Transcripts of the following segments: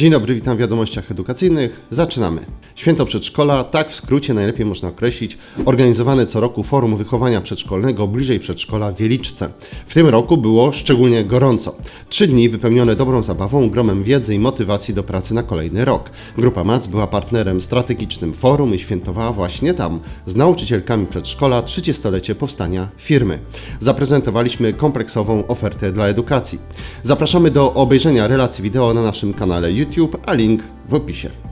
Dzień dobry, witam w wiadomościach edukacyjnych. Zaczynamy. Święto przedszkola, tak w skrócie najlepiej można określić, organizowane co roku Forum Wychowania Przedszkolnego bliżej przedszkola w Wieliczce. W tym roku było szczególnie gorąco. Trzy dni wypełnione dobrą zabawą, gromem wiedzy i motywacji do pracy na kolejny rok. Grupa MAC była partnerem strategicznym forum i świętowała właśnie tam z nauczycielkami przedszkola 30-lecie powstania firmy. Zaprezentowaliśmy kompleksową ofertę dla edukacji. Zapraszamy do obejrzenia relacji wideo na naszym kanale YouTube, a link w opisie.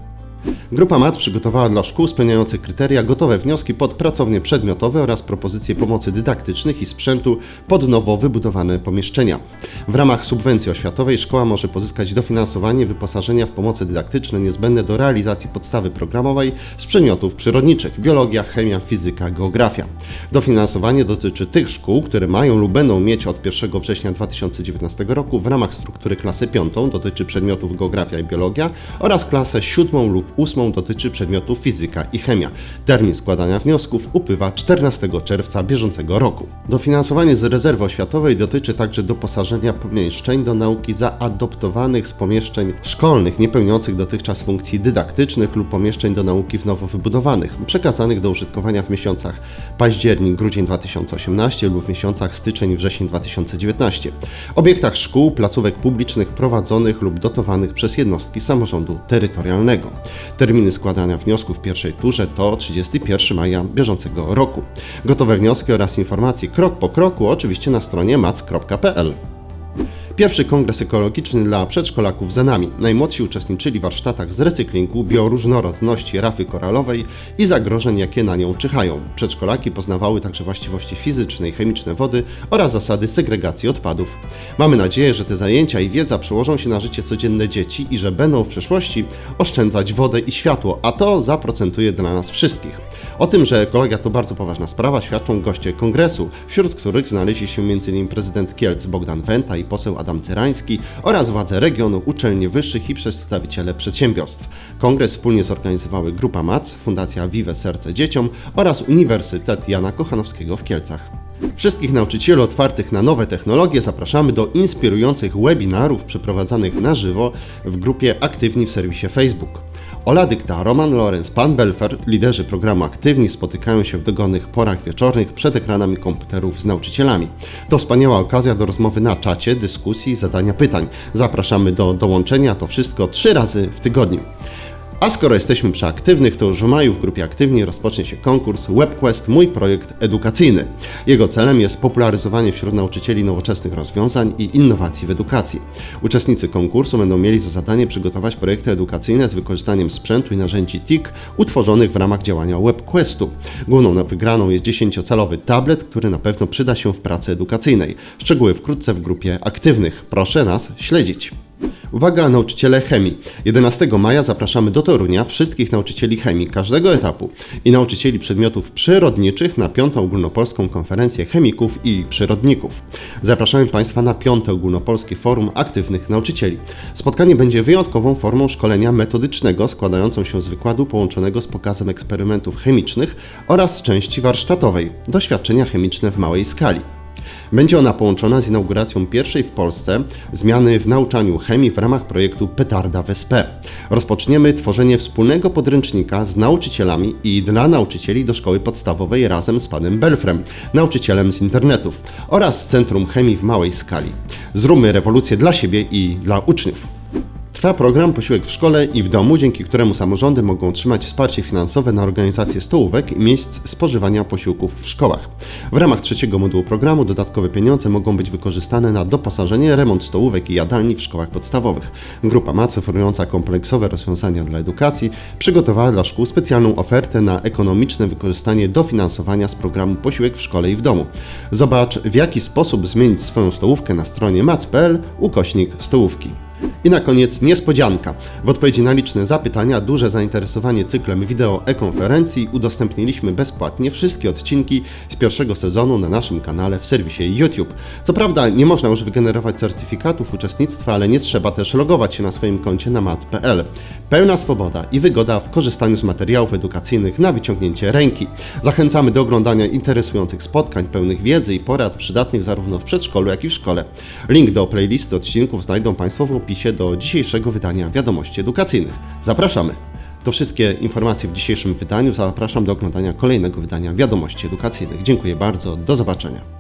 Grupa MAC przygotowała dla szkół spełniających kryteria gotowe wnioski pod pracownie przedmiotowe oraz propozycje pomocy dydaktycznych i sprzętu pod nowo wybudowane pomieszczenia. W ramach subwencji oświatowej szkoła może pozyskać dofinansowanie wyposażenia w pomocy dydaktyczne niezbędne do realizacji podstawy programowej z przedmiotów przyrodniczych biologia, chemia, fizyka, geografia. Dofinansowanie dotyczy tych szkół, które mają lub będą mieć od 1 września 2019 roku w ramach struktury klasy 5 dotyczy przedmiotów geografia i biologia oraz klasę 7 lub 8 dotyczy przedmiotów fizyka i chemia. Termin składania wniosków upływa 14 czerwca bieżącego roku. Dofinansowanie z rezerwy oświatowej dotyczy także doposażenia pomieszczeń do nauki zaadoptowanych z pomieszczeń szkolnych niepełniących dotychczas funkcji dydaktycznych lub pomieszczeń do nauki w nowo wybudowanych, przekazanych do użytkowania w miesiącach październik-grudzień 2018 lub w miesiącach styczeń-wrzesień 2019. Obiektach szkół, placówek publicznych prowadzonych lub dotowanych przez jednostki samorządu terytorialnego. Terminy składania wniosków w pierwszej turze to 31 maja bieżącego roku. Gotowe wnioski oraz informacje krok po kroku oczywiście na stronie mac.pl. Pierwszy kongres ekologiczny dla przedszkolaków za nami. Najmłodsi uczestniczyli w warsztatach z recyklingu, bioróżnorodności rafy koralowej i zagrożeń, jakie na nią czyhają. Przedszkolaki poznawały także właściwości fizyczne i chemiczne wody oraz zasady segregacji odpadów. Mamy nadzieję, że te zajęcia i wiedza przełożą się na życie codzienne dzieci i że będą w przyszłości oszczędzać wodę i światło, a to zaprocentuje dla nas wszystkich. O tym, że ekologia to bardzo poważna sprawa, świadczą goście kongresu, wśród których znaleźli się m.in. prezydent Kielc Bogdan Wenta i poseł Adam Cyrański oraz władze regionu, uczelni wyższych i przedstawiciele przedsiębiorstw. Kongres wspólnie zorganizowały Grupa MAC, Fundacja Vive Serce Dzieciom oraz Uniwersytet Jana Kochanowskiego w Kielcach. Wszystkich nauczycieli otwartych na nowe technologie zapraszamy do inspirujących webinarów przeprowadzanych na żywo w grupie Aktywni w serwisie Facebook. Ola Dykta, Roman Lorenz, Pan Belfer, liderzy programu Aktywni spotykają się w dogodnych porach wieczornych przed ekranami komputerów z nauczycielami. To wspaniała okazja do rozmowy na czacie, dyskusji, zadania pytań. Zapraszamy do dołączenia, to wszystko trzy razy w tygodniu. A skoro jesteśmy przy aktywnych, to już w maju w grupie Aktywni rozpocznie się konkurs WebQuest Mój Projekt Edukacyjny. Jego celem jest popularyzowanie wśród nauczycieli nowoczesnych rozwiązań i innowacji w edukacji. Uczestnicy konkursu będą mieli za zadanie przygotować projekty edukacyjne z wykorzystaniem sprzętu i narzędzi TIC utworzonych w ramach działania WebQuestu. Główną wygraną jest 10-calowy tablet, który na pewno przyda się w pracy edukacyjnej. Szczegóły wkrótce w grupie Aktywnych. Proszę nas śledzić. Uwaga, nauczyciele chemii. 11 maja zapraszamy do Torunia wszystkich nauczycieli chemii każdego etapu i nauczycieli przedmiotów przyrodniczych na piątą ogólnopolską konferencję chemików i przyrodników. Zapraszamy Państwa na piąte ogólnopolskie forum aktywnych nauczycieli. Spotkanie będzie wyjątkową formą szkolenia metodycznego składającą się z wykładu połączonego z pokazem eksperymentów chemicznych oraz części warsztatowej doświadczenia chemiczne w małej skali. Będzie ona połączona z inauguracją pierwszej w Polsce zmiany w nauczaniu chemii w ramach projektu Petarda w SP. Rozpoczniemy tworzenie wspólnego podręcznika z nauczycielami i dla nauczycieli do szkoły podstawowej razem z panem Belfrem, nauczycielem z internetów oraz Centrum Chemii w małej skali. Zróbmy rewolucję dla siebie i dla uczniów. Trwa program Posiłek w szkole i w domu, dzięki któremu samorządy mogą otrzymać wsparcie finansowe na organizację stołówek i miejsc spożywania posiłków w szkołach. W ramach trzeciego modułu programu dodatkowe pieniądze mogą być wykorzystane na doposażenie, remont stołówek i jadalni w szkołach podstawowych. Grupa MAC, oferująca kompleksowe rozwiązania dla edukacji, przygotowała dla szkół specjalną ofertę na ekonomiczne wykorzystanie dofinansowania z programu Posiłek w szkole i w domu. Zobacz, w jaki sposób zmienić swoją stołówkę na stronie mac.pl ukośnik stołówki. I na koniec niespodzianka. W odpowiedzi na liczne zapytania, duże zainteresowanie cyklem wideo e-konferencji udostępniliśmy bezpłatnie wszystkie odcinki z pierwszego sezonu na naszym kanale w serwisie YouTube. Co prawda nie można już wygenerować certyfikatów uczestnictwa, ale nie trzeba też logować się na swoim koncie na mac.pl. Pełna swoboda i wygoda w korzystaniu z materiałów edukacyjnych na wyciągnięcie ręki. Zachęcamy do oglądania interesujących spotkań pełnych wiedzy i porad przydatnych zarówno w przedszkolu, jak i w szkole. Link do playlisty odcinków znajdą Państwo w wpisie do dzisiejszego wydania Wiadomości Edukacyjnych. Zapraszamy! To wszystkie informacje w dzisiejszym wydaniu. Zapraszam do oglądania kolejnego wydania Wiadomości Edukacyjnych. Dziękuję bardzo, do zobaczenia.